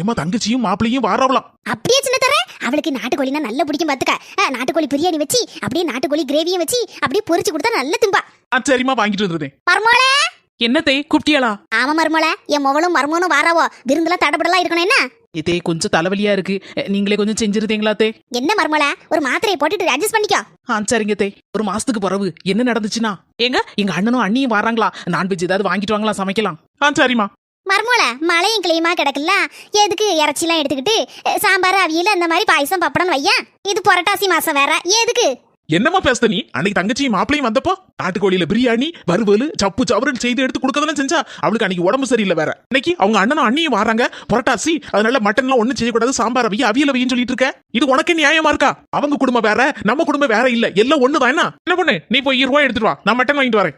ஏமா தங்கச்சியும் மாப்பிளையும் வாரவலாம். அப்படியே சின்ன தர அவளுக்கு நாட்டுக்கோழினா நல்லா பிடிக்கும் பாத்துக்க. நாட்டுக்கோழி பிரியாணி வச்சு அப்படியே நாட்டுக்கோழி கிரேவியும் வச்சு அப்படியே பொரிச்சு கொடுத்தா நல்லா திம்பா. ஆ சரிம்மா வாங்கிட்டு வந்துருந்தேன் மர்மோள? என்னத்தே கூப்பிட்டியாளா? ஆமா மர்மோள என் மகளும் மர்மோனும் வாராவோ? விருந்துலாம் தடபடலாம் இருக்கணும் என்ன? இதே கொஞ்சம் தலைவலியா இருக்கு. நீங்களே கொஞ்சம் செஞ்சிருந்தீங்களா தே? என்ன மர்மோள ஒரு மாத்திரையை போட்டுட்டு அட்ஜஸ்ட் பண்ணிக்கோ. ஆ சரிங்க தே. ஒரு மாசத்துக்கு பிறகு என்ன நடந்துச்சுன்னா எங்க? எங்க அண்ணனும் அண்ணியும் வராங்களா? நான்வெஜ் ஏதாவது வாங்கிட்டு வாங்கலாம் சமைக்கலாம். ஆ சரிம்மா. மர்மோல மழையும் கிளியுமா கிடக்குல்ல? எதுக்கு இறைச்சிலாம் எடுத்துக்கிட்டு சாம்பார் அவியல் அந்த மாதிரி பாயசம் பப்படம் வையன் இது புரட்டாசி மாசம் வேற. எதுக்கு? என்னம்மா பேசுத நீ? அன்னைக்கு தங்கச்சியும் மாப்பிளையும் வந்தப்போ நாட்டுக்கோழியில பிரியாணி வறுவல் சப்பு சவரன் செய்து எடுத்து கொடுக்கறதெல்லாம் செஞ்சா அவளுக்கு அன்னைக்கு உடம்பு சரியில்லை வேற. இன்னைக்கு அவங்க அண்ணனும் அண்ணியும் வராங்க புரட்டாசி அதனால மட்டன்லாம் ஒண்ணும் செய்யக்கூடாது சாம்பார் வையை அவியல வையும் சொல்லிட்டு இருக்க. இது உனக்கு நியாயமா இருக்கா? அவங்க குடும்பம் வேற நம்ம குடும்பம் வேற இல்ல. எல்லாம் ஒண்ணுதான் என்ன? என்ன பண்ணு? நீ போய் இருபா எடுத்துட்டு வா. நான் மட்டன் வாங்கிட்டு வரேன்.